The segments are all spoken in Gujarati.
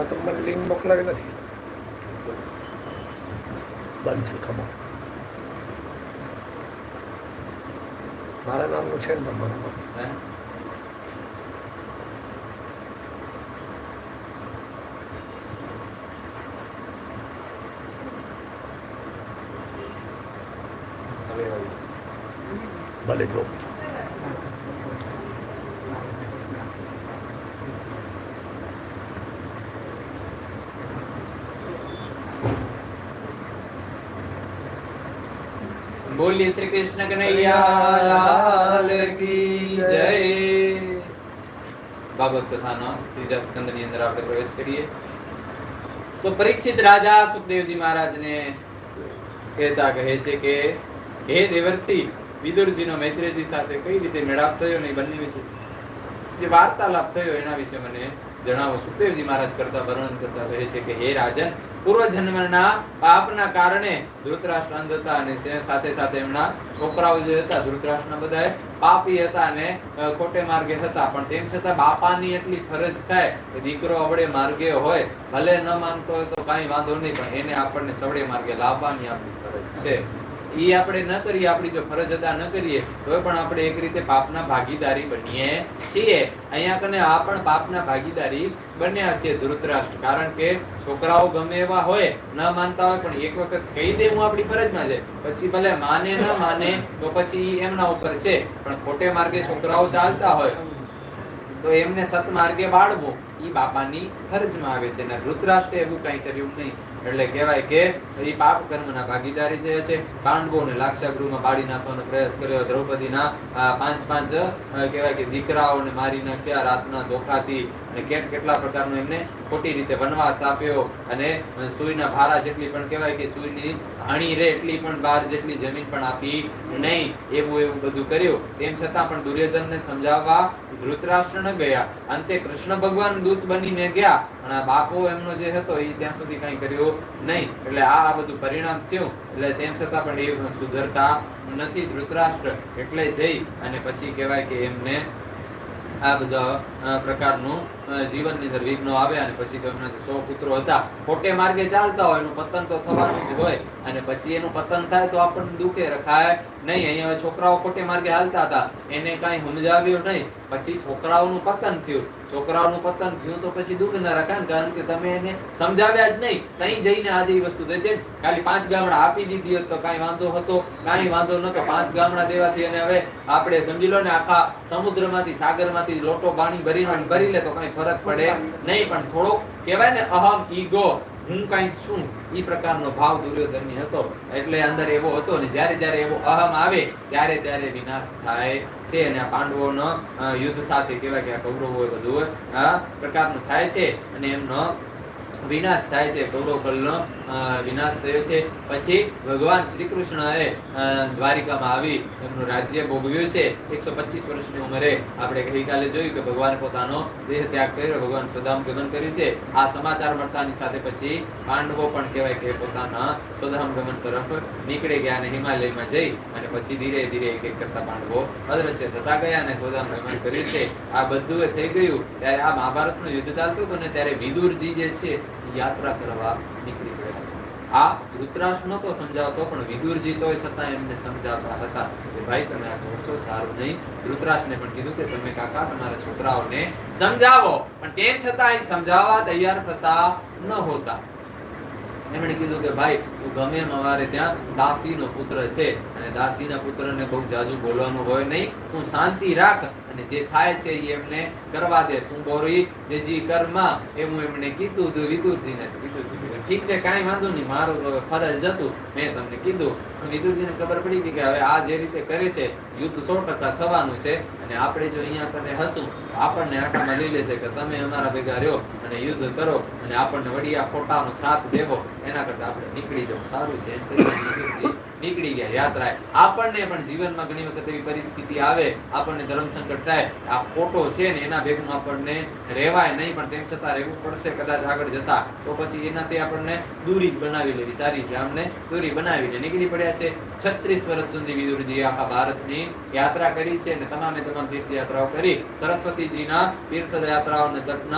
આમાં તો મને લિંક મોકલાવી નથી. બંધ છે ખબર મારા નામનું છે ને તમારું બોલીએ શ્રી કૃષ્ણ કનૈયા જય. ભાગવત કથાનો ત્રીજા સ્કંદની અંદર આપણે પ્રવેશ કરીએ. તો પરીક્ષિત રાજા સુખદેવજી મહારાજને કહેતા કહે છે કે, હે દેવર્ષિ, વિદુરજીનો મૈત્રેયજી સાથે કઈ રીતે મેળાપ થયો ને બંને વિશે? જે વાર્તાલાપ થયો એના વિશે મને જણાવો. સુખદેવજી મહારાજ કરતા વર્ણન કરતા કહે છે કે, હે રાજન પૂર્વ જન્મના પાપના કારણે ધૃતરાષ્ટ્ર અંધ હતા અને સાથે સાથે એમના છોકરાઓ જે હતા, ધૃતરાષ્ટ્રના બધા પાપી હતા અને ખોટે માર્ગે હતા. પણ તેમ છતાં બાપાની એટલી ફરજ થાય કે દીકરો અવળે માર્ગે હોય, ભલે ન માનતો હોય તો કાંઈ વાંધો નહીં, પણ એને આપણને સવડે માર્ગે લાવવાની આપણી ફરજ છે. ઈ આપણે ન કરીએ, આપણી જો ફરજ અદા ન કરીએ, તો પણ આપણે એક રીતે પાપના ભાગીદારી બનીએ છીએ. અહીંયા કને આ પણ પાપના ભાગીદારી બન્યા છે ધૃતરાષ્ટ્ર. કારણ કે છોકરાઓ ગમે એવા હોય, ન માનતા હોય, પણ એક વખત કહી દે હું આપણી ફરજમાં છે. પછી ભલે માને, ન માને, તો પછી એમના ઉપર છે. પણ ખોટે માર્ગે છોકરાઓ ચાલતા હોય, તો એમને સતમાર્ગે વાળવું એ બાપાની ફરજમાં આવે છે. ને ધૃતરાષ્ટ્રે એવું કંઈ કર્યું નહીં. એટલે કહેવાય કે એ પાપ કર્મના ભાગીદારી જે છે, પાંડવોને લાક્ષાગૃહમાં બાળી નાખવાનો પ્રયાસ કર્યો. દ્રૌપદીના પાંચ પાંચ કહેવાય કે દીકરાઓને મારી નાખ્યા, રાતના ધોખાથી અને કેટ કેટલા પ્રકારનો એમને ખોટી રીતે વનવાસ આપ્યો અને સુઈના ભારા જેટલી પણ કહેવાય કે સુઈની હાણી રે એટલી પણ બાર જેટલી જમીન પણ આપી નહીં, એવું એવું બધું કર્યું. તેમ છતાં પણ દુર્યોધનને સમજાવવા ધૃતરાષ્ટ્ર ન ગયા. અંતે કૃષ્ણ ભગવાન દૂત બનીને ગયા. અને બાપો એમનો જે હતો એ ત્યાં સુધી કંઈ કર્યું નહીં. એટલે આ આ બધું પરિણામ થયું. એટલે તેમ છતાં પણ એ સુધરતા નથી ધૃતરાષ્ટ્ર. એટલે જઈ અને પછી કહેવાય કે એમને આ બધા પ્રકારનું જીવનની અંદર વિઘ્નો આવ્યા અને પછી તો એમના જે સો પુત્રો હતા. ખોટે માર્ગે ચાલતા હોય, એનું પતન તો થવાનું જ હોય. અને પછી એનું પતન થાય તો આપણને દુઃખે રખાય નહીં. અહીંયા છોકરાઓ ખોટે માર્ગે હાલતા હતા. એને કાંઈ સમજાવ્યું નહીં. પછી છોકરાઓનું પતન થયું. છોકરાઓનું પતન થયું તો પછી દુઃખ ન રખાય કારણ કે તમે એને સમજાવ્યા જ નહીં. તઈ જઈને આજે એ વસ્તુ થઈ છે. ખાલી પાંચ ગામડા આપી દીધી હોત તો કાંઈ વાંધો હતો, કાંઈ વાંધો નતો પાંચ ગામડા દેવાથી અને હવે આપણે સમજી લો ને આખા સમુદ્રમાંથી, સાગરમાંથી લોટો પાણી ભરીને ભરી લે તો કાંઈ ફરક પડે નહીં. પણ થોડોક કહેવાય ને અહમ ઈગો. હું કાંઈક છું એ પ્રકારનો ભાવ દુર્યોધનની હતો. એટલે અંદર એવો હતો અને જ્યારે જ્યારે એવો અહમ આવે, ત્યારે ત્યારે વિનાશ થાય છે. અને આ પાંડવોનો યુદ્ધ સાથે કેવા કે આ કૌરવો બધું આ પ્રકારનું થાય છે. અને એમનો વિનાશ થાય છે કૌરવ કલનો વિનાશ થયો છે. પછી ભગવાન શ્રી કૃષ્ણએ દ્વારિકામાં આવી, એમનું રાજ્ય ભોગવ્યું છે. એકસો પચીસ વર્ષની ઉંમરે આપણે ગઈકાલે જોયું કે ભગવાન પોતાનો દેહ ત્યાગ કર્યો, ભગવાન સ્વધામ ગમન કર્યું છે. આ સમાચાર મળતાની સાથે પછી પાંડવો પણ કહેવાય કે પોતાના સ્વધામ ગમન તરફ નીકળી ગયા અને હિમાલયમાં જઈ અને પછી ધીરે ધીરે એક એક કરતા પાંડવો અદ્રશ્ય થતા ગયા અને સ્વધામ ગમન કર્યું છે. આ બધું થઈ ગયું ત્યારે આ મહાભારતનું યુદ્ધ ચાલતું હતું ને ત્યારે વિદુરજી જે છે યાત્રા કરવા નીકળી ગયા આ ધૃતરાષ્ટ્ર નહોતો સમજાવતો, પણ વિદુરજી તો છતાં એમને સમજાવતા હતા કે ભાઈ, તમે આ કરો છો સારું નહીં. ધૃતરાષ્ટ્રને પણ કીધું કે, તમે કાકા, તમારા છોકરાઓને સમજાવો. પણ તેમ છતાં એ સમજાવવા તૈયાર થતા ન હોતા. એમણે કીધું કે ભાઈ, તું ગમે અમારે ત્યાં દાસીનો પુત્ર છે અને દાસીના પુત્રને બહુ જાજુ બોલવાનું હોય નહીં. તું શાંતિ રાખ અને જે થાય છે એ એમને કરવા દે. તું બોરી જે જી કર્મા, એવું એમણે કીધું હતું વિદુરજીને. વિદુરજી ઠીક છે, કાંઈ વાંધો નહીં, મારું ફરજ હતું. મેં તમને કીધું. વિદુરજીને ખબર પડી ગઈ કે હવે આ જે રીતે કરે છે યુદ્ધ સો ટકા થવાનું છે અને આપણે જો અહીંયા તમે હસું આપણને આટામાં લઈ લેશે કે તમે અમારા ભેગા રહ્યો અને યુદ્ધ કરો અને આપણને વડીયા ખોટાનો સાથ દેવો, એના કરતા આપણે નીકળી જવું સારું છે નીકળી ગયા યાત્રાએ આપણને પણ જીવનમાં ઘણી વખત એવી પરિસ્થિતિ આવે, આપણને ધર્મ સંકટ થાય, આ ખોટો છે ને એના ભેગમાં આપણને રહેવાય નહીં, પણ તેમ છતાં રહેવું પડશે કદાચ આગળ જતા. તો પછી એનાથી આપણને દૂરી જ બનાવી લેવી, સારી છે. આમને દૂરી બનાવીને નીકળી પડ્યા છે. છત્રીસ વર્ષ સુધી વિદુરજી આખા ભારતની યાત્રા કરી છે અને તમામે તમામ તીર્થયાત્રાઓ કરી. સરસ્વતીજીના તીર્થ યાત્રાઓને દર્શન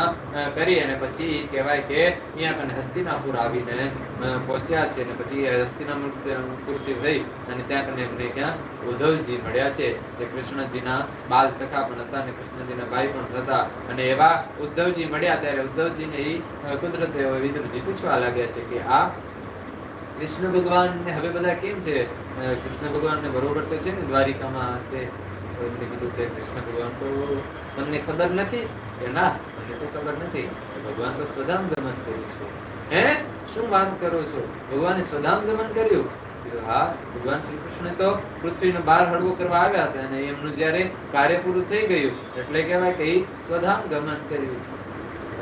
કરી અને પછી કહેવાય કે અહીંયા કને હસ્તિનાપુર આવીને પહોંચ્યા છે અને પછી એ થઈ અને ત્યાં કને એમને ક્યાં ઉદ્ધવજી મળ્યા છે. તે કૃષ્ણજીના બાલ સખા પણ હતા અને કૃષ્ણજીના ભાઈ પણ હતા. અને એવા ઉદ્ધવજી મળ્યા ત્યારે ઉદ્ધવજીને એ કુદરતે વિદુરજી પૂછવા લાગ્યા છે કે આ કૃષ્ણ ભગવાન ને હવે બધા કેમ છે? કૃષ્ણ ભગવાન ને બરોબર તો છે ને દ્વારિકામાં તે? એમને કીધું કે કૃષ્ણ ભગવાન તો તમને ખબર નથી? કે ના, મને તો ખબર નથી. ભગવાન તો સ્વધામ ગમન કર્યું છે. હે? શું વાત કરો છો? ભગવાને સ્વધામ ગમન કર્યું? હા, ભગવાન શ્રી કૃષ્ણ તો પૃથ્વીનો બાર હળવો કરવા આવ્યા હતા અને એમનું જ્યારે કાર્ય પૂરું થઈ ગયું, એટલે કહેવાય કે એ સ્વધામ ગમન કર્યું છે.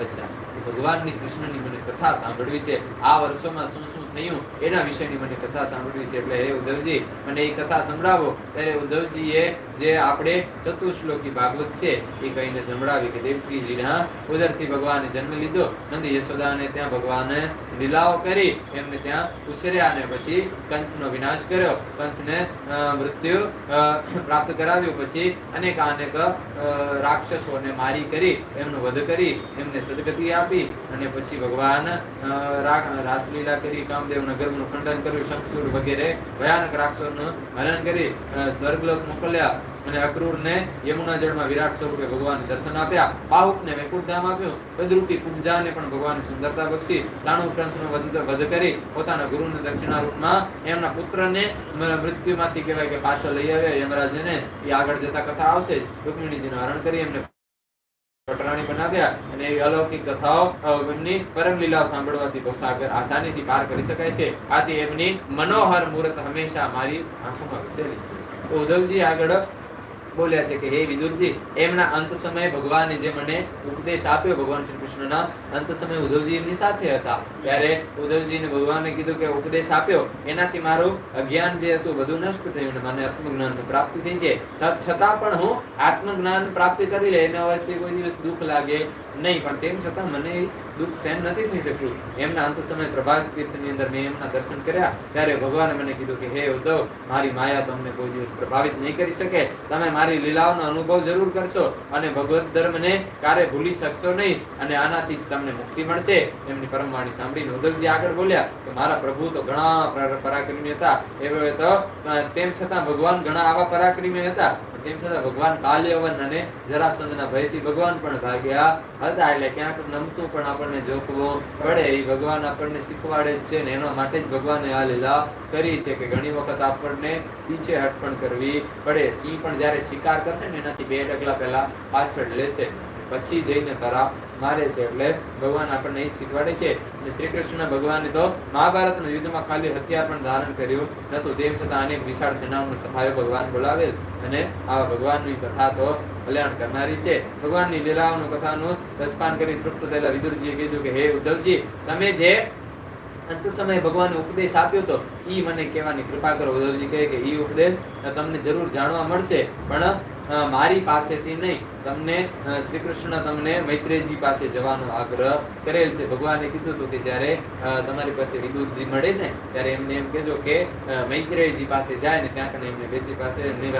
અચ્છા. ભગવાનની કૃષ્ણની મને કથા સાંભળવી છે. આ વર્ષોમાં શું શું થયું એના વિશેની મને કથા સાંભળવી છે. એટલે હે ઉદ્ધવજી, મને એ કથા સંભળાવો. ત્યારે ઉદ્ધવજીએ જે આપણે ચતુશ્લોકી ભાગવત છે એ કહીને સંભળાવી કે દેવકીજીના ઉદરથી ભગવાને જન્મ લીધો. નંદી યશોદાને ત્યાં ભગવાને લીલાઓ કરી. એમને ત્યાં ઉછર્યા અને પછી કંસનો વિનાશ કર્યો. કંસને મૃત્યુ પ્રાપ્ત કરાવ્યું. પછી અનેક અનેક રાક્ષસોને મારી કરી, એમનો વધ કરી, એમને સદગતિ આપી અને પછી ભગવાન રાસલીલા કરી, કામદેવના ગર્ભનું ખંડન કર્યું, શંખચૂડ વગેરે ભયાનક રાક્ષસોનું હરણ કરી સ્વર્ગલોક મોકલ્યા અને અક્રૂરને યમુના જળમાં વિરાટ સ્વરૂપે ભગવાન દર્શન આપ્યા. પાહુકને વૈકુંઠ ધામ આપ્યું. બદરૂપી કુંજાને પણ ભગવાન સુંદરતા બક્ષી. ચાણુ કંસનો વધ કરી પોતાના ગુરુને દક્ષિણા રૂપમાં એમના પુત્રને મૃત્યુ મૃત્યુમાંથી કહેવાય કે પાછો લઈ આવ્યા. યમરાજને એ આગળ જતા કથા આવશે. રૂકમિણીજીનું હરણ કરી એમને પટરાણી બનાવ્યા અને એવી અલૌકિક કથાઓ એમની પરમ લીલાઓ સાંભળવાથી ભવસાગર આસાનીથી પાર કરી શકાય છે. આથી એમની મનોહર મૂર્ત હંમેશા મારી આંખોમાં વિસેલી છે. ઉદ્ધવજી આગળ બોલ્યા છે કે, હે વિદુરજી, એમના અંત સમયે ભગવાને જે મને ઉપદેશ આપ્યો ભગવાન શ્રી કૃષ્ણના અંત સમયે ઉદ્ધવજી એમની સાથે હતા. ત્યારે ઉદ્ધવજીને ભગવાને કીધું કે, ઉપદેશ આપ્યો. એનાથી મારું અજ્ઞાન જે હતું બધું નષ્ટ થયું અને મને આત્મજ્ઞાનની પ્રાપ્તિ થઈ છે છતાં પણ હું આત્મજ્ઞાન પ્રાપ્તિ કરી લે એને અવશ્ય કોઈ દિવસ દુઃખ લાગે નહીં. પણ તેમ છતાં મને દુઃખ સહન નથી થઈ શક્યું. એમના અંત સમય પ્રભાસ તીર્થની અંદર મેં એમના દર્શન કર્યા. ત્યારે ભગવાને મને કીધું કે, હે ઉદ્ધવ, મારી માયા તમને કોઈ દિવસ પ્રભાવિત નહીં કરી શકે. તમે મારી લીલાઓનો અનુભવ જરૂર કરશો અને ભગવત ધર્મને ક્યારે ભૂલી શકશો નહીં અને આનાથી જ તમને મુક્તિ મળશે. એમની પરમવાણી સાંભળીને ઉદ્ધવજી આગળ બોલ્યા કે, મારા પ્રભુ તો ઘણા પરાક્રમી હતા. એ તો તેમ છતાં ભગવાન ઘણા આવા પરાક્રમી હતા. તેમ છતાં ભગવાન કાલ્યવન અને જરાસંધના ભયથી ભગવાન પણ ભાગ્યા હતા, એટલે ક્યાંક નમતું પણ આપણને જોખવું પડે એ ભગવાન આપણને શીખવાડે જ છે ને, એના માટે જ ભગવાને આ લીલા કરી છે કે ઘણી વખત આપણને પીછે હટ પણ કરવી પડે. સિંહ પણ જ્યારે શિકાર કરશે ને, એનાથી બે ડગલા પહેલા પાછળ લેશે. પછી જઈને તરા મારે છે એટલે ભગવાન આપણને એ શીખવાડે છે. અને શ્રી કૃષ્ણ ભગવાને તો મહાભારતના યુદ્ધમાં ખાલી હથિયાર પણ ધારણ કર્યું નતું તેમ છતાં અનેક વિશાળ સેનાઓનો સફાયો ભગવાન બોલાવેલ અને આવા ભગવાનની કથા તો કલ્યાણ કરનારી છે. ભગવાનની લીલાઓનું કથાનું રસપાન કરી તૃપ્ત થયેલા વિદુરજીએ કીધું કે, હે ઉદ્ધવજી, તમે જે અંત સમયે ભગવાને ઉપદેશ આપ્યો તો ઈ મને કહેવાની કૃપા કરો. ઉદ્ધવજી કહે કે એ ઉપદેશ તમને જરૂર જાણવા મળશે. પણ મારી પાસેથી નહીં. તમને શ્રી કૃષ્ણ તમને મૈત્રેયજી પાસે જવાનો આગ્રહ કરેલ છે. ભગવાને કીધું હતું કે જ્યારે તમારી પાસે વિદુરજી મળે ને, ત્યારે એમને એમ કહેજો કે મૈત્રેયજી પાસે જાય ને, ત્યાં કને એમને બેસી પાસે એમની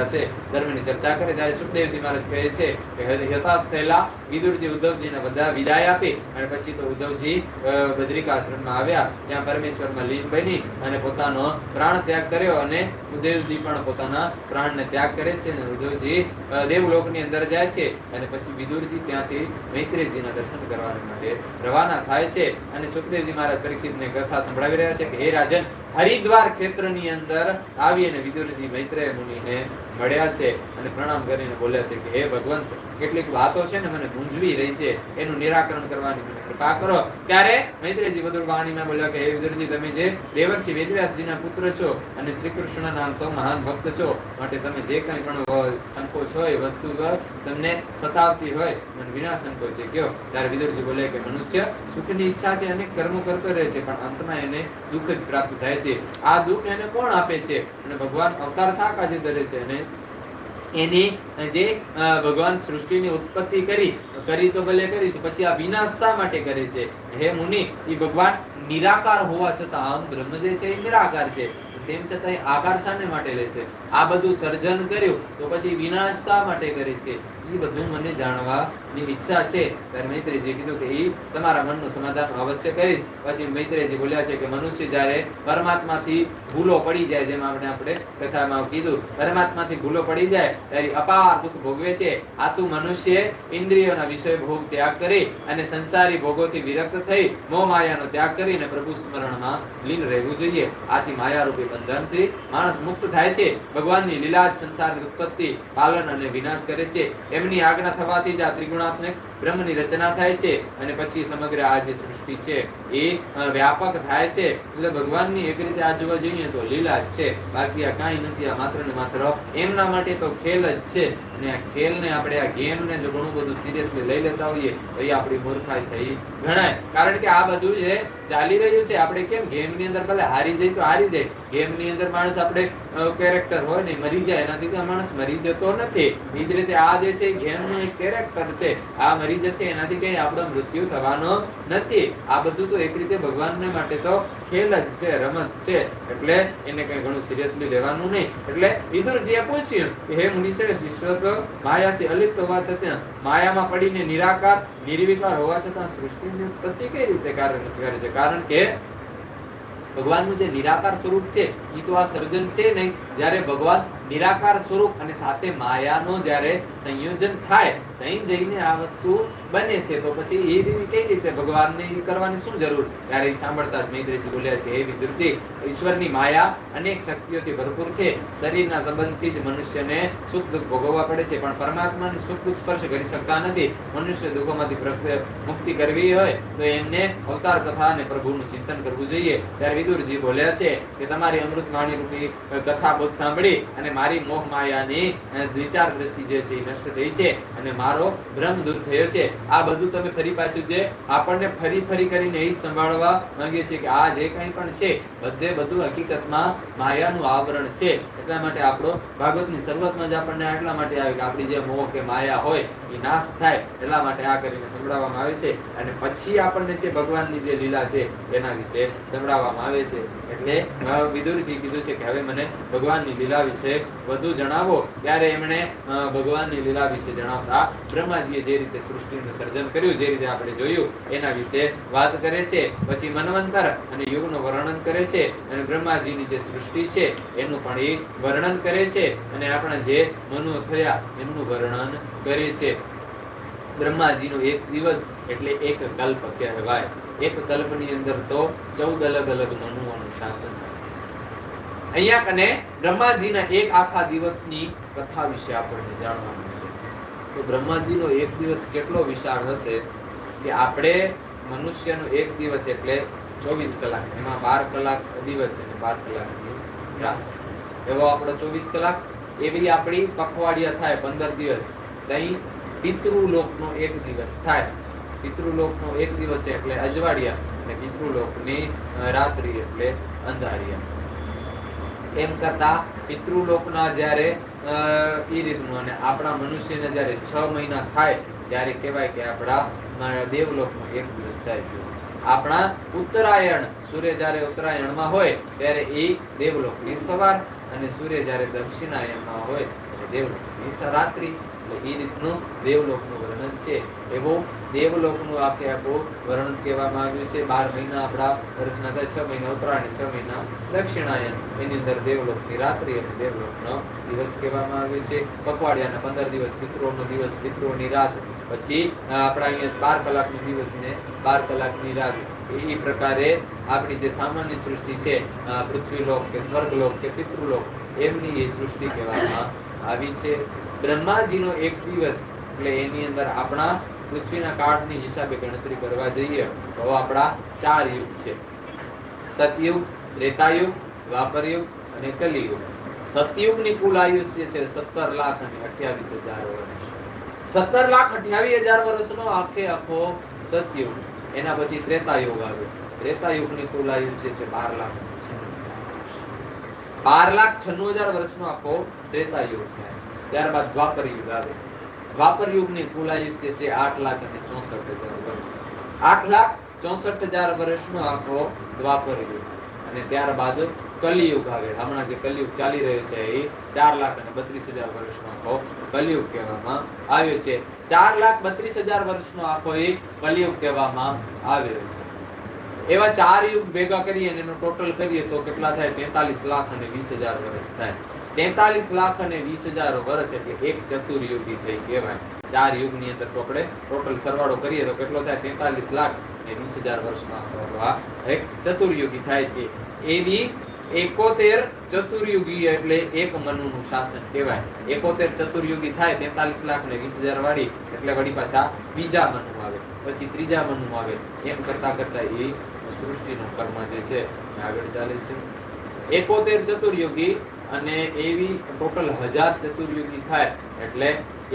ધર્મની ચર્ચા કરે. ત્યારે સુખદેવજી મહારાજ કહે છે કે યથાશ થયેલા વિદુરજી ઉદ્ધવજીને બધા વિદાય આપી અને પછી તો ઉદ્ધવજી બદ્રિકાશ્રમમાં આવ્યા. ત્યાં પરમેશ્વરમાં લીન બની અને પોતાનો પ્રાણ ત્યાગ કર્યો અને ઉદ્ધવજી પણ પોતાના પ્રાણને ત્યાગ કરે છે અને ઉદ્ધવજી દેવલોકની અંદર જાય છે અને પછી વિદુરજી ત્યાંથી મૈત્રેયજીના દર્શન કરવા માટે રવાના થાય છે અને સુખદેવજી મહારાજ પરીક્ષિતને કથા સંભળાવી રહ્યા છે કે, હે રાજન, હરિદ્વાર ક્ષેત્રની અંદર આવી અને વિદુરજી મૈત્રેય મુનિને મળ્યા છે અને પ્રણામ કરીને બોલ્યા છે કે, હે ભગવંત, કેટલીક વાતો છે ને મને ગુંજવી રહી છે, એનું નિરાકરણ કરવાની કૃપા કરો. ત્યારે મૈત્રીજી બધું વાણીમાં બોલ્યા કે, હે વિદુરજી, તમે જે દેવર્ષિ વેદવ્યાસજીના પુત્ર છો અને શ્રી કૃષ્ણના તો મહાન ભક્ત છો, માટે તમે જે કંઈ પણ સંકોચ હોય, વસ્તુ હોય તમને સતાવતી હોય, મને વિના સંકોચ છે કયો. ત્યારે વિદુરજી બોલે કે, મનુષ્ય સુખની ઈચ્છાથી અનેક કર્મો કરતો રહે છે, પણ અંતમાં એને દુઃખ જ પ્રાપ્ત થાય છે. આ દુઃખ એને કોણ આપે છે? અને ભગવાન અવતાર શા કાજે ધરે છે અને એની જે ભગવાન સૃષ્ટિની ઉત્પત્તિ કરી કરી તો ભલે કરી, તો પછી આ વિનાશ શા માટે કરે છે? હે મુનિ એ ભગવાન નિરાકાર હોવા છતાં આમ બ્રહ્મ જે છે એ નિરાકાર છે. તેમ છતાં એ આકાર શાને માટે લે છે? આ બધું સર્જન કર્યું તો પછી વિનાશ શા માટે કરે છે? એ બધું મને જાણવાની ઈચ્છા છે. ત્યારે મૈત્રીજી કીધું કે એ તમારા મનનું સમાધાન અવશ્ય કરીશ. પછી મૈત્રીજી બોલ્યા છે કે મનુષ્ય જ્યારે પરમાત્માથી ભૂલો પડી જાય, જેમ આપણે આપણે કથામાં કીધું, પરમાત્માથી ભૂલો પડી જાય, ત્યારે અપાર દુઃખ ભોગવે છે. આતું મનુષ્ય ઇન્દ્રિયોના વિષય ભોગ ત્યાગ કરી અને સંસારી ભોગોથી વિરક્ત થઈ મોહ માયાનો ત્યાગ કરીને પ્રભુ સ્મરણમાં લીન રહેવું જોઈએ. આથી માયારૂપી બંધનથી માણસ મુક્ત થાય છે. ભગવાનની લીલા જ સંસારની ઉત્પત્તિ, પાલન અને વિનાશ કરે છે. એમની આજ્ઞા થવાથી જ આ ત્રિગુણાત્મક બ્રહ્મની રચના થાય છે અને પછી સમગ્ર આ જે સૃષ્ટિ છે એ વ્યાપક થાય છે. એટલે ભગવાનની એક રીતે આ જોવા જઈએ તો લીલા જ છે. બાકી આ કાંઈ નથી, આ માત્ર ને માત્ર એમના માટે તો ખેલ જ છે. અને આ ખેલને આપણે આ ગેમને જો ઘણું બધું સિરિયસલી લઈ લેતા હોઈએ, તો એ આપણી મૂર્ખાઈ થઈ ગણાય. કારણ કે આ બધું જે ચાલી રહ્યું છે, આપણે કેમ ગેમની અંદર ભલે હારી જાય તો હારી જાય. ગેમની અંદર માણસ આપણે કેરેક્ટર હોય ને, મરી જાય. એનાથી માણસ મરી જતો નથી. એ જ રીતે આ જે છે, ગેમનું એક કેરેક્ટર છે. આ મરી જશે, એનાથી કઈ આપણો મૃત્યુ થવાનો નથી. આ બધું તો એક રીતે ભગવાનને માટે તો ખેલ જ છે, રમત છે. એટલે એને કઈ ઘણું સિરિયસલી લેવાનું નહીં. એટલે વિદુરજીએ પૂછ્યું કે, હે મુનિશ્રેષ્ઠ વિશ્વ તો માયાથી અલિપ્ત હોવા છતાં માયામાં પડીને નિરાકાર, નિર્વિકાર હોવા છતાં સૃષ્ટિની ઉત્પત્તિ કઈ રીતે કારણ કરે છે? કારણ કે ભગવાનનું જે નિરાકાર સ્વરૂપ છે એ તો આ સર્જન છે નહીં. જ્યારે ભગવાન નિરાકાર સ્વરૂપ અને સાથે માયાનો જ્યારે સંયોજન થાય ત્યાં જઈને આ વસ્તુ બને છે. તો પછી એ રીતે કઈ રીતે ભગવાનને એ કરવાની શું જરૂર? ત્યારે સાંભળતા જ મૈત્રીજી બોલ્યા કે, હે વિદુરજી, ઈશ્વરની માયા અનેક શક્તિઓથી ભરપૂર છે. શરીરના સંબંધથી જ મનુષ્યને સુખ દુઃખ ભોગવવા પડે છે, પણ પરમાત્માને સુખ દુઃખ સ્પર્શ કરી શકતા નથી. મનુષ્ય દુઃખોમાંથી મુક્તિ કરવી હોય, તો એમને અવતાર કથા અને પ્રભુનું ચિંતન કરવું જોઈએ. ત્યારે વિદુરજી બોલ્યા છે કે, તમારી અમૃત વાણી રૂપી કથા બોધ સાંભળી અને મારી મોહ માયાની વિચાર દ્રષ્ટિ જે છે એ નષ્ટ થઈ છે અને મારો ભ્રમ દૂર થયો છે. આ બધું તમે ફરી પાછું જે આપણને ફરી ફરી કરીને એ સંભાળવા માંગીએ છીએ કે આ જે કંઈ પણ છે, બધે બધું હકીકતમાં માયાનું આવરણ છે. એટલા માટે આપણો ભાગવતની શરૂઆતમાં જ આપણને એટલા માટે આવે કે આપણી જે મોહ કે માયા હોય એ નાશ થાય, એટલા માટે આ કરીને સંભળાવવામાં આવે છે. અને પછી આપણને છે ભગવાનની જે લીલા છે એના વિશે સંભળાવવામાં આવે છે. એટલે વિદુરજી કીધું છે કે હવે મને ભગવાનની લીલા વિશે વધુ જણાવો, ત્યારે એમણે ભગવાનની લીલા વિશે જણાવતા બ્રહ્માજીએ જે રીતે સૃષ્ટિનું સર્જન કર્યું, જે રીતે આપણે જોયું, એના વિશે વાત કરે છે, પછી મનવંતર અને યુગનું વર્ણન કરે છે, અને બ્રહ્માજીની જે સૃષ્ટિ છે, એનું પણ એ વર્ણન કરે છે, અને આપણા જે મનો થયા, એમનું વર્ણન કરે છે. બ્રહ્માજીનો એક દિવસ એટલે એક કલ્પ કહેવાય. એક કલ્પની અંદર તો ચૌદ અલગ અલગ મનુઓનું શાસન અહીંયા કને બ્રહ્માજીના એક આખા દિવસની કથા વિશે આપણને જાણવાનું છે. તો બ્રહ્માજીનો એક દિવસ કેટલો વિશાળ હશે કે આપણે મનુષ્યનો એક દિવસ એટલે ચોવીસ કલાક, એમાં બાર કલાક દિવસ અને બાર કલાક રાત. એવો આપણો ચોવીસ કલાક, એવી આપણી પખવાડિયા થાય પંદર દિવસ. તઈ પિતૃલોકનો એક દિવસ થાય. પિતૃલોકનો એક દિવસ એટલે અજવાડિયા અને પિતૃલોકની રાત્રિ એટલે અંધારિયા. એમ કરતા પિતૃલોકના જ્યારે એ રીતનું અને આપણા મનુષ્યને જ્યારે છ મહિના થાય, ત્યારે કહેવાય કે આપણા દેવલોકમાં એક દિવસ થાય છે. આપણા ઉત્તરાયણ, સૂર્ય જ્યારે ઉત્તરાયણમાં હોય, ત્યારે એ દેવલોકની સવાર અને સૂર્ય જ્યારે દક્ષિણાયણમાં હોય, ત્યારે દેવલોકની રાત્રિ એટલે એ રીતનું દેવલોકનું વર્ણન છે. એવું દેવલોકનું આખે આખું વર્ણન કહેવામાં આવ્યું છે. બાર મહિના આપણા વર્ષના થાય, છ મહિના ઉત્તરાયણ, છ મહિના દક્ષિણાયન. એની અંદર દેવલોકની રાત્રિ અને દેવલોકનો દિવસ કહેવામાં આવ્યો છે. પખવાડિયાના પંદર દિવસ, પિતૃઓનો દિવસ, પિતૃઓની રાત. પછી આપણા અહીંયા બાર કલાકનો દિવસ ને બાર કલાકની રાત. એ પ્રકારે આપણી જે સામાન્ય સૃષ્ટિ છે પૃથ્વીલોક કે સ્વર્ગલોક કે પિતૃલોક, એમની એ સૃષ્ટિ કહેવામાં આવી છે. બ્રહ્માજીનો એક દિવસ, એટલે એની અંદર આપણા પૃથ્વીના કાળની હિસાબે ગણતરી કરવા જઈએ, તો આપણા ચાર યુગ છે. સતયુગ, ત્રેતાયુગ, વાપરયુગ અને કલિયુગ. સતયુગની કુલ આયુષ્ય છે, સત્તર લાખ અને અઠ્યાવીસ હજાર વર્ષ. સત્તર લાખ અઠ્યાવીસ હજાર વર્ષનો આખે આખો સતયુગ. એના પછી ત્રેતાયુગ આવ્યો. ત્રેતાયુગની કુલ આયુષ્ય છે, બાર લાખ બાર લાખ છન્નું હજાર વર્ષનો આખો ત્રેતાયુગ થાય. ત્યારબાદ દ્વાપર યુગ આવે. દ્વાપર યુગની કુલ આયુષ્ય છે આઠ લાખ અને ચોસઠ હજાર વર્ષ. આઠ લાખ ચોસઠ હજાર વર્ષનો આખો દ્વાપર યુગ અને ત્યારબાદ કલિયુગ આવે. હમણાં જે કલિયુગ ચાલી રહ્યો છે એ ચાર લાખ અને બત્રીસ હજાર વર્ષનો આખો કલિયુગ કહેવામાં આવ્યો છે. ચાર લાખ બત્રીસ હજાર વર્ષનો આખો એ કલિયુગ કહેવામાં આવ્યો છે. એવા ચાર યુગ ભેગા કરીએ અને એનો ટોટલ કરીએ તો કેટલા થાય? તેતાલીસ લાખ અને વીસ હજાર વર્ષ થાય. તેતાલીસ લાખ અને વીસ હજાર વર્ષ એટલે એક ચતુર્યુગી થઈ કહેવાય. ચાર યુગની અંદર ટોકડે ટોટલ સરવાળો કરીએ તો કેટલો થાય? તેતાલીસ લાખ અને વીસ હજાર વર્ષનો આ એક ચતુર્યુગી થાય છે. એવી એકોતેર ચતુર્યુગી એટલે એક મનુનું શાસન કહેવાય. એકોતેર ચતુર્યુગી થાય, તેતાલીસ લાખ ને વીસ હજાર વાળી એટલે વળી પાછા બીજા મનુ આવે. પછી ત્રીજા મનુ આવે. એમ કરતા કરતા એ સૃષ્ટિનો કર્મ જે છે આગળ ચાલે છે. એકોતેર ચતુર્યુગી અને એવી ટોટલ હજાર ચતુર્યુગી થાય એટલે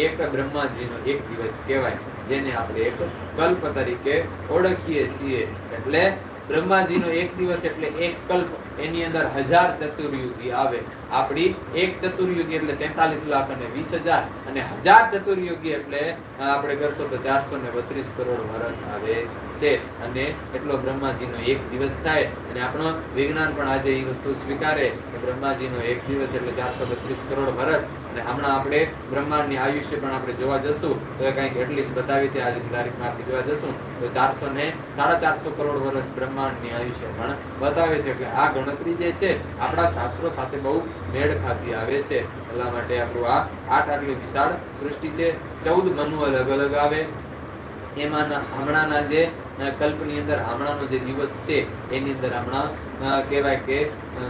એક બ્રહ્માજીનો એક દિવસ કહેવાય, જેને આપણે એક કલ્પ તરીકે ઓળખીએ છીએ. એટલે બ્રહ્માજીનો એક દિવસ એટલે એક કલ્પ. એની અંદર હજાર ચતુર્યુગી આવે. આપણી એક ચતુર્યુગી એટલે તેતાલીસ લાખ અને વીસ હજાર અને હજાર ચતુર્યુગી એટલે આપણે કરશો તો ચારસો ને બત્રીસ કરોડ વર્ષ આવે છે. અને એટલો બ્રહ્માજીનો એક દિવસ થાય. અને આપણો વિજ્ઞાન પણ આજે એ વસ્તુ સ્વીકારે કે બ્રહ્માજીનો એક દિવસ એટલે ચારસો બત્રીસ કરોડ વર્ષ અને હમણાં આપણે બ્રહ્માંડની આયુષ્ય પણ આપણે જોવા જશું. તો કંઈક એટલી જ બતાવી છે. આજની તારીખમાં આપણે જોવા જશું. તો ચારસો ને સાડા ચારસો કરોડ વર્ષ બ્રહ્માંડની આયુષ્ય પણ બતાવે છે. એટલે આ ગણતરી જે છે, આપણા શાસ્ત્રો સાથે બહુ મેળ ખાતી આવે છે. એટલા માટે આપણું આ આઠ આટલી વિશાળ સૃષ્ટિ છે. ચૌદ મનુ અલગ અલગ આવે. એમાંના હમણાંના જે કલ્પની અંદર હમણાંનો જે દિવસ છે, એની અંદર હમણાં કહેવાય કે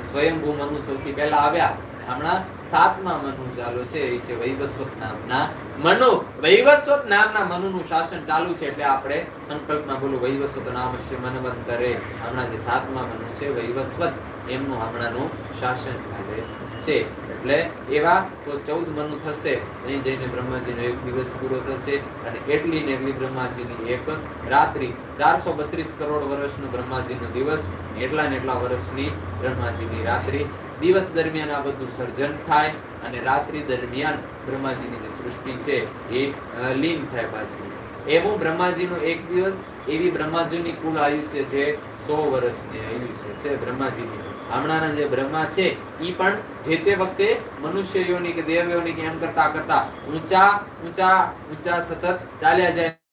સ્વયંભૂ મનુ સૌથી પહેલા આવ્યા. હમણાં સાતમા મનુ ચાલુ છે, એ છે વૈવસ્વત નામના મનુ. વૈવસ્વત નામના મનુનું શાસન ચાલુ છે એટલે આપણે સંકલ્પમાં બોલું વૈવસ્વત નામ છે મનવંતરે. હમણાં જે સાતમા મનુ છે, વૈવસ્વત, એમનું હમણાંનું શાસન ચાલે છે. એટલે એવા તો ચૌદ મનુ થશે. અહીં જઈને બ્રહ્માજીનો એક દિવસ પૂરો થશે અને એટલી ને એટલી બ્રહ્માજીની એક રાત્રિ. ચારસો બત્રીસ કરોડ વર્ષનો બ્રહ્માજીનો દિવસ. એટલા ને એટલા વર્ષની બ્રહ્માજીની રાત્રિ. દિવસ દરમિયાન આ બધું સર્જન થાય અને રાત્રિ દરમિયાન બ્રહ્માજીની જે સૃષ્ટિ છે એ લીન થાય પાછી. એવું બ્રહ્માજીનો એક દિવસ, એવી બ્રહ્માજીની કુલ આયુષ્ય છે સો વર્ષની આયુષ્ય છે બ્રહ્માજીની. હમણાંના જે બ્રહ્મા છે, ઈ પણ જે તે વખતે મનુષ્ય યોની કે દેવ કે એમ કરતા કરતા ઊંચા ઊંચા ઊંચા સતત ચાલ્યા જાય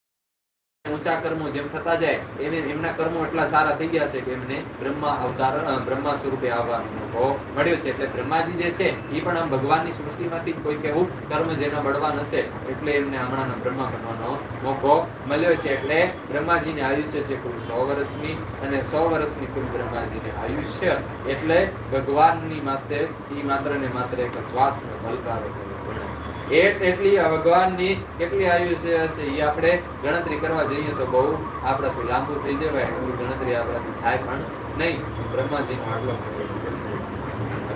ઊંચા કર્મો જેમ થતા જાય એમ એમના કર્મો એટલા સારા થઈ ગયા છે કે એમને બ્રહ્મા અવતાર બ્રહ્મા સ્વરૂપે આવવાનો મોકો મળ્યો છે. એટલે બ્રહ્માજી જે છે, એ પણ આમ ભગવાનની સૃષ્ટિમાંથી જ કોઈક એવું કર્મ જેના બળવાન હશે, એટલે એમને હમણાંનો બ્રહ્મા બનવાનો મોકો મળ્યો છે. એટલે બ્રહ્માજીને આયુષ્ય છે કુલ સો વર્ષની અને સો વર્ષની કુલ બ્રહ્માજીને આયુષ્ય. એટલે ભગવાનની માત્ર એ માત્ર ને માત્ર એક શ્વાસનો કર્યો. એ એટલી આ ભગવાનની કેટલી આયુષ્ય હશે એ આપણે ગણતરી કરવા જઈએ તો બહુ આપણાથી લાંબુ થઈ જવાય ગણતરી આપણાથી થાય પણ નહીં. બ્રહ્માજીનો આટલો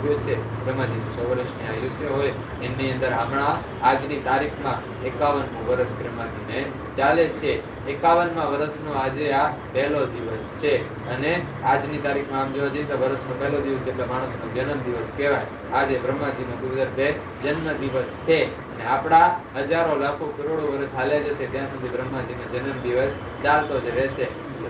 આવ્યો છે. બ્રહ્માજીની સો વર્ષની આયુષ્ય હોય એમની અંદર હમણાં આજની તારીખમાં એકાવનમું વર્ષ બ્રહ્માજીને ચાલે છે. એકાવનમાં વર્ષનો આજે આ પહેલો દિવસ છે. અને આજની તારીખમાં આમ જોવા જઈએ તો વર્ષનો પહેલો દિવસ એટલે માણસનો જન્મ દિવસ કહેવાય. આજે બ્રહ્માજીનો કુદરતે જન્મ દિવસ છે. અને આપણા હજારો, લાખો, કરોડો વર્ષ હાલ્યા જશે, ત્યાં સુધી બ્રહ્માજીનો જન્મ દિવસ ચાલતો જ રહેશે.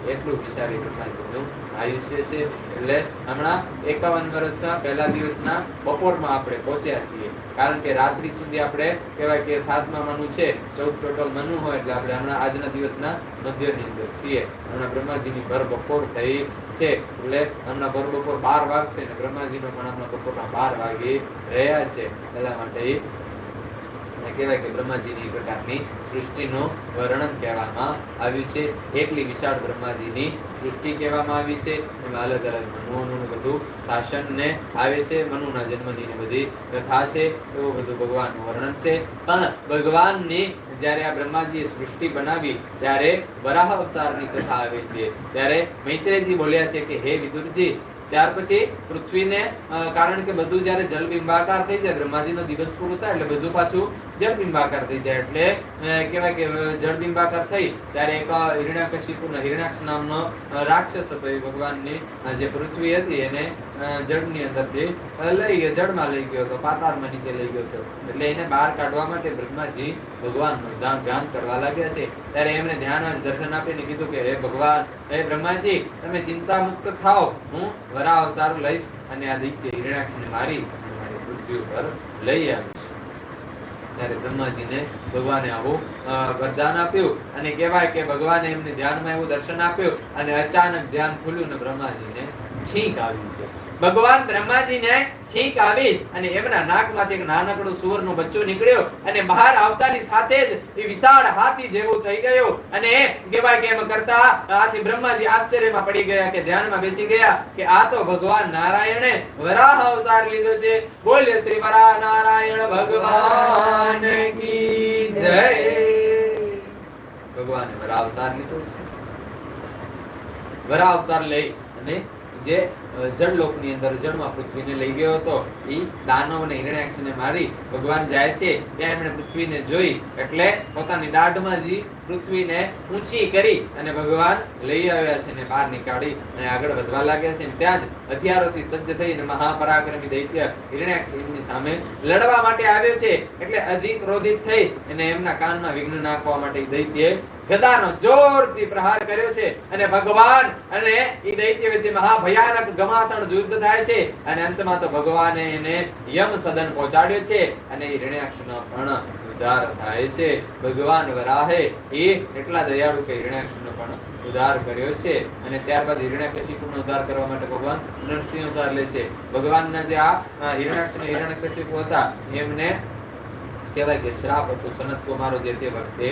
એટલું વિચારી બ્રહ્માજીનું આયુષ્ય છે એટલે હમણાં એકાવન વર્ષના પહેલા દિવસના બપોરમાં આપણે પહોંચ્યા છીએ. કારણ કે રાત્રિ સુધી આપણે કહેવાય કે સાતમા મનુ છે, ચૌદ ટોટલ મનુ હોય એટલે આપણે હમણાં આજના દિવસના મધ્યની અંદર છીએ. હમણાં બ્રહ્માજીની ભર બપોર થઈ છે, એટલે હમણાં ભર બપોર બાર વાગશે ને બ્રહ્માજીનો પણ હમણાં બપોરના બાર વાગી રહ્યા છે. એટલા માટે કહેવાય કે બ્રહ્માજીની પ્રકારની સૃષ્ટિનું વર્ણન કહેવામાં આવ્યું છે. એટલી વિશાળ બ્રહ્માજીની સૃષ્ટિ કહેવામાં આવી છે. એમાં અલગ અલગ મનુઓનું બધું શાસનને આવે છે. મનુના જન્મની બધી કથા છે. એવું બધું ભગવાનનું વર્ણન છે. પણ ભગવાનની જ્યારે આ બ્રહ્માજીએ સૃષ્ટિ બનાવી, ત્યારે વરાહ અવતારની કથા આવે છે. ત્યારે મૈત્રેયજી બોલ્યા છે કે, હે વિદુરજી, ત્યાર પછી પૃથ્વીને કારણ કે બધું જ્યારે જલબિંબાકાર થઈ જાય, બ્રહ્માજીનો દિવસ પૂરો થાય એટલે બધું પાછું જળબિંબાકાર થઈ જાય એટલે કહેવાય કે જળબિંબાકાર થઈ ત્યારે એક હિરણ્યકશિપુ હિરણાક્ષ નામનો રાક્ષસ હતો એ ભગવાનની જે પૃથ્વી હતી એને જળની અંદરથી લઈ ગયો, જળમાં લઈ ગયો હતો, પાતાળમાં નીચે લઈ ગયો હતો. એટલે એને બહાર કાઢવા માટે બ્રહ્માજી ભગવાનનું ધ્યાન કરવા લાગ્યા છે. ત્યારે એમણે ધ્યાન દર્શન આપીને કીધું કે, હે ભગવાન, હે બ્રહ્માજી, તમે ચિંતા મુક્ત થાઓ. હું વરા અવતાર લઈશ અને આ દિત્ય હિરણાક્ષને મારી મારી પૃથ્વી ઉપર લઈ આવીશ. ત્યારે બ્રહ્માજીને ભગવાને આવું વરદાન આપ્યું અને કહેવાય કે ભગવાને એમને ધ્યાનમાં એવું દર્શન આપ્યું અને અચાનક ધ્યાન ખુલ્યું ને બ્રહ્માજીને છીંક આવી છે. ભગવાન બ્રહ્માજીને છીંક આવી અને એમના નાકમાંથી એક નાનકડું સુવરનું બચ્ચું નીકળ્યું અને બહાર આવતાની સાથે જ એ વિશાળ હાથી જેવું થઈ ગયો. અને કહેવાય કે એમ કરતા હાથી બ્રહ્માજી આશ્ચર્યમાં પડી ગયા કે ધ્યાનમાં બેસી ગયા કે આ તો ભગવાન નારાયણે વરાહ અવતાર લીધો છે. બોલે શ્રી વરાહ નારાયણ ભગવાન કી જય. ભગવાને વરાહ અવતાર લીધો છે. વરાહ અવતાર લઈ અને જે જળલોકની અંદર જળમાં પૃથ્વીને લઈ ગયો હતો. એ દાનવ અને હિરણ્યાક્ષને મારી ભગવાન જાય છે. ત્યાં એમણે પૃથ્વીને જોઈ એટલે પોતાની દાઢમાં જી પૃથ્વીને ઊંચી કરી અને ભગવાન લઈ આવ્યા છે અને બહાર નીકાળી અને આગળ વધવા લાગ્યા છે. ત્યાં જ હથિયારોથી સજ્જ થઈ અને મહાપરાક્રમી દૈત્ય હિરણ્યાક્ષ એમની સામે લડવા માટે આવ્યો છે. એટલે અધિક ક્રોધિત થઈ અને એમના કાનમાં વિઘ્ન નાખવા માટે દૈત્ય ગદાનો જોરથી પ્રહાર કર્યો છે અને ભગવાન અને એ દૈત્ય વચ્ચે મહાભયાનક ઘમાસણ યુદ્ધ થાય છે અને અંતમાં તો ભગવાને એને યમ સદન પહોંચાડ્યો છે અને હિરણ્યાક્ષનો પણ ઉદ્ધાર થાય છે. ભગવાન વરાહે એ એટલા દયાળુ કે હિરણ્યાક્ષનો પણ ઉદ્ધાર કર્યો છે અને ત્યારબાદ હિરણ્યકશિપુનો ઉદ્ધાર કરવા માટે ભગવાન નરસિંહ ઉદ્ધાર લે છે. ભગવાનના જે આ આ હિરણ્યાક્ષ અને હિરણ્યકશિપુ હતા, એમને કહેવાય કે શ્રાપ હતો સનત કુમારો જે તે વખતે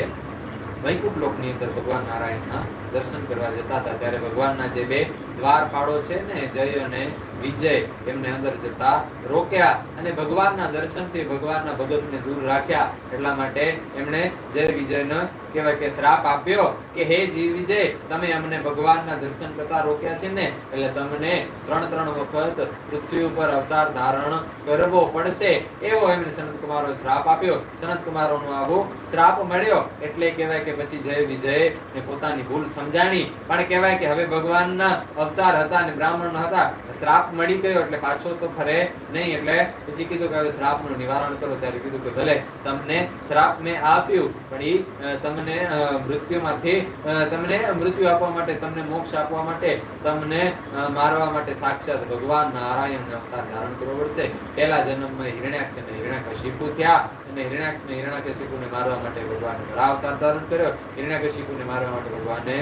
વૈકુંઠ લોકની અંદર ભગવાન નારાયણના દર્શન કરવા જતા હતા. ત્યારે ભગવાનના જે બે દ્વારપાળો છે ને, જય અને વિજય, એમને અંદર જતા રોક્યા અને ભગવાનના દર્શનથી ભગવાનના ભગતને દૂર રાખ્યા. એટલા માટે એમણે જય વિજયનો કહેવાય કે શ્રાપ આપ્યો કે હે જીવ વિજય તમે અમને ભગવાનના દર્શન કરતા રોક્યા છે ને? એટલે તમને ત્રણ ત્રણ વખત પૃથ્વી ઉપર અવતાર ધારણ કરવો પડશે. એવો એમને સનત કુમારો શ્રાપ આપ્યો. સનત કુમારોનો આવો શ્રાપ મળ્યો. એટલે કહેવાય કે પછી જય વિજય ને પોતાની ભૂલ સમજાણી. પણ કહેવાય કે હવે ભગવાનના અવતાર હતા અને બ્રાહ્મણ હતા શ્રાપ મળી ગયો એટલે પાછો તો ફરે નહીં. એટલે પછી કીધું કે હવે શ્રાપનું નિવારણ કરો. ત્યારે કીધું કે ભલે તમને શ્રાપ મેં આપ્યું પણ એ અ, તમને મૃત્યુમાંથી તમને મૃત્યુ આપવા માટે, તમને મોક્ષ આપવા માટે, તમને મારવા માટે સાક્ષાત ભગવાન નારાયણ અવતાર ધારણ કરવો પડશે. પહેલા જન્મમાં હિરણ્યાક્ષ અને હિરણ્યકશિપુ થયા અને હિરણ્યાક્ષ ને હિરણ્યકશિપુને મારવા માટે ભગવાન વરાહ અવતાર ધારણ કર્યો. હિરણ્યાકશિપુને મારવા માટે ભગવાને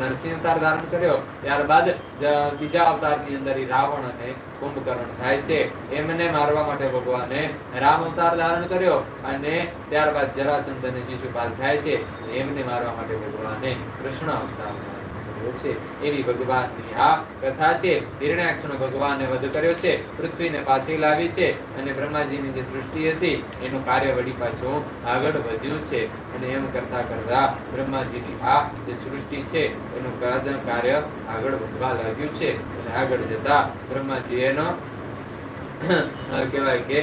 નરસિંહ અવતાર ધારણ કર્યો. ત્યારબાદ બીજા અવતારની અંદર રાવણ અને કુંભકર્ણ થાય છે. એમને મારવા માટે ભગવાને રામ અવતાર ધારણ કર્યો અને ત્યારબાદ જરાસંધ અને શિશુપાલ થાય છે. એમને મારવા માટે ભગવાને કૃષ્ણ અવતાર કર્યો છે. એવી ભગવાનની આ કથા છે. હિરણ્યાક્ષનો ભગવાને વધ કર્યો છે. પૃથ્વીને પાછી લાવી છે અને બ્રહ્માજીની જે સૃષ્ટિ હતી, એનું કાર્ય વળી પાછું આગળ વધ્યું છે. અને એમ કરતા કરતા બ્રહ્માજીની આ જે સૃષ્ટિ છે, એનું કાર્ય આગળ વધવા લાગ્યું છે. અને આગળ જતા બ્રહ્માજી એનો કહેવાય કે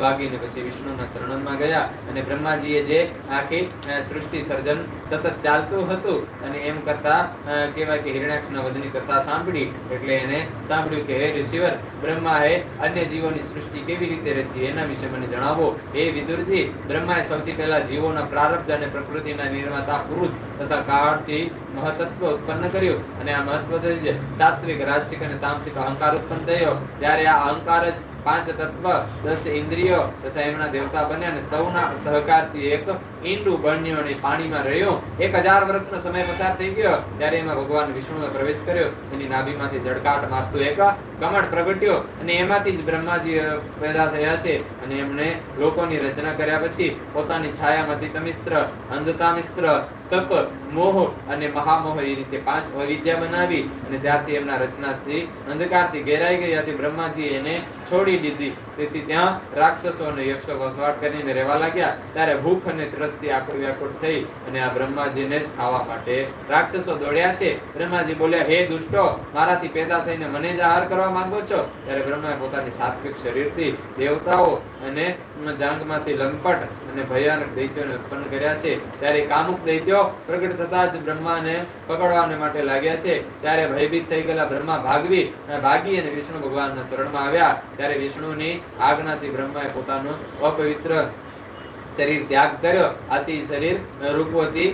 ભાગીને પછી વિષ્ણુના શરણમાં ગયા અને બ્રહ્માજીએ જે આખી સૃષ્ટિ સર્જન સતત ચાલતું હતું અને એમ કરતા કહેવાય કે હિરણ્યાક્ષના વધની કથા સાંભળી એટલે એને સાંભળ્યું કે, હે ઋષિવર, બ્રહ્માએ અન્ય જીવોની સૃષ્ટિ કેવી રીતે રચી? એના વિશે મને જણાવો. હે વિદુરજી, બ્રહ્માએ સૌથી પહેલા જીવોના પ્રારબ્ધ અને પ્રકૃતિના નિર્માતા પુરુષ તથા કાળથી મહતત્વ ઉત્પન્ન કર્યું અને આ મહત્વ જ સાત્વિક, રાજસિક અને તામસિક અહંકાર ઉત્પન્ન થયો. ત્યારે આ અહંકાર જ પાંચ તત્વ, દસ ઇન્દ્રિયો તથા એમના દેવતા બન્યા અને સૌના સહકારથી એક ઈંડું બન્યો અને પાણીમાં રહ્યો. એક હજાર વર્ષનો સમય પસાર થઈ ગયો. ત્યારે એમાં ભગવાન વિષ્ણુએ પ્રવેશ કર્યો. એની નાભીમાંથી જળકાટ મારતું એક કમળ પ્રગટ્યો અને એમાંથી જ બ્રહ્માજી પેદા થયા છે અને એમણે લોકોની રચના કર્યા પછી પોતાની છાયામાંથી તમિસ્ત્ર, અંધતામિસ્ત્ર તપ મોહ અને મહામોહ એ રીતે પાંચ અવિદ્યા બનાવી અને ત્યારથી એમના રચનાથી અંધકારથી ઘેરાઈ ગયાથી બ્રહ્માજી એને છોડી દીધી. તેથી ત્યાં રાક્ષસો અને યક્ષો વસવાટ કરીને રહેવા લાગ્યા. ત્યારે ભૂખ અને ત્રસ્તી આકુળ વ્યાકુળ થઈ અને આ બ્રહ્માજીને જ ખાવા માટે રાક્ષસો દોડ્યા છે. બ્રહ્માજી બોલ્યા, હે દુષ્ટો, મારાથી પેદા થઈને મને જ આહાર કરવા માંગો છો? ત્યારે બ્રહ્માએ પોતાની સાત્વિક શરીરથી દેવતાઓ અને જાંગમાંથી લંપટ અને ભયાનક દૈત્યોને ઉત્પન્ન કર્યા છે. ત્યારે કામુક દૈત્યો પ્રગટ થતા જ બ્રહ્માને પકડવાને માટે લાગ્યા છે. ત્યારે ભયભીત થઈ ગયેલા બ્રહ્મા ભાગવી ભાગી અને વિષ્ણુ ભગવાનના શરણમાં આવ્યા. ત્યારે વિષ્ણુની આજ્ઞાથી બ્રહ્માએ પોતાનું અપવિત્ર શરીર ત્યાગ કર્યો. આથી શરીર રૂપવતી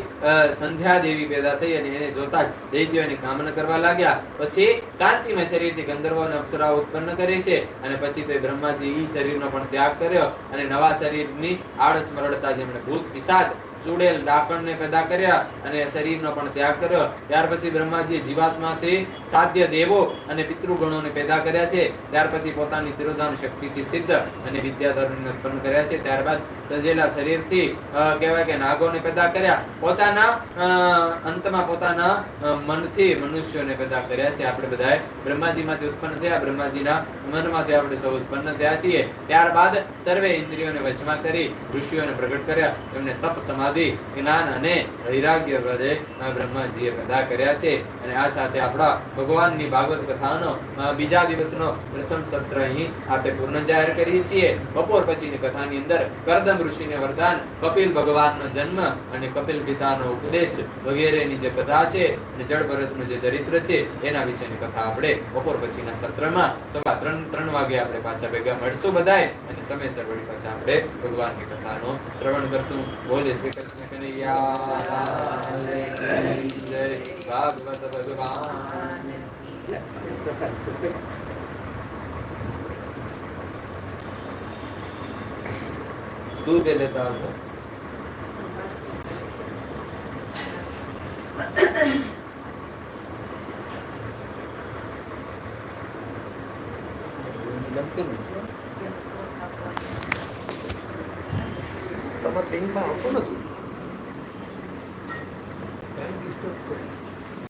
સંધ્યા દેવી પેદા થઈ અને એને જોતા જ દૈત્યોની કામના કરવા લાગ્યા. પછી કાંતિમય શરીરથી ગંધર્વો અને અપ્સરાઓ ઉત્પન્ન કરે છે અને પછી તે બ્રહ્માજી ઈ શરીરનો પણ ત્યાગ કર્યો અને નવા શરીરની આળસ મરડતા જેમણે ભૂત પિશાચ ચૂડેલ ડાકણને પેદા કર્યા અને શરીરનો પણ ત્યાગ કર્યો. ત્યાર પછી બ્રહ્માજીએ જીવાત્માથી સાધ્ય દેવો અને પિતૃગણોને પેદા કર્યા છે. ત્યાર પછી પોતાની તિરોધાન શક્તિથી સિદ્ધ અને વિદ્યાધરોને ઉત્પન્ન કર્યા છે. ત્યારબાદ તજેલા શરીરથી કહેવાય કે નાગોને પેદા કર્યા. પોતાના અંતમાં પોતાના અ, મનથી મનુષ્યોને પેદા કર્યા છે. આપણે બધાએ બ્રહ્માજીમાંથી ઉત્પન્ન થયા. બ્રહ્માજીના મનમાંથી આપણે સૌ ઉત્પન્ન થયા છીએ. ત્યારબાદ સર્વે ઇન્દ્રિયોને વચમાં કરી ઋષિઓને પ્રગટ કર્યા. એમને તપ સમાધિ, જ્ઞાન અને વૈરાગ્ય આ બ્રહ્માજીએ પેદા કર્યા છે. અને આ સાથે આપણા ભગવાનની ભાગવત કથાનો બીજા દિવસનો પ્રથમ સત્ર અહીં આપણે પૂર્ણ જાહેર કરીએ છીએ. બપોર પછીની કથાની અંદર કરદમ ઋષિને વરદાન, કપિલ ભગવાનનો જન્મ અને કપિલ પિતાનો ઉપદેશ વગેરેની જે કથા છે અને જળ જે ચરિત્ર છે, એના વિશેની કથા આપણે બપોર પછીના સત્રમાં સવા ત્રણ ત્રણ વાગે આપણે પાછા ભેગા મળશું બધાય. અને સમયસર વળી પાછા આપણે ભગવાનની કથાનો શ્રવણ કરશું. બોલે શ્રી કૃષ્ણ કનૈયા જય ભાગવત ભગવાન પ્રસાદ સુપેટ દૂધ એ લેતા આવશો તમારે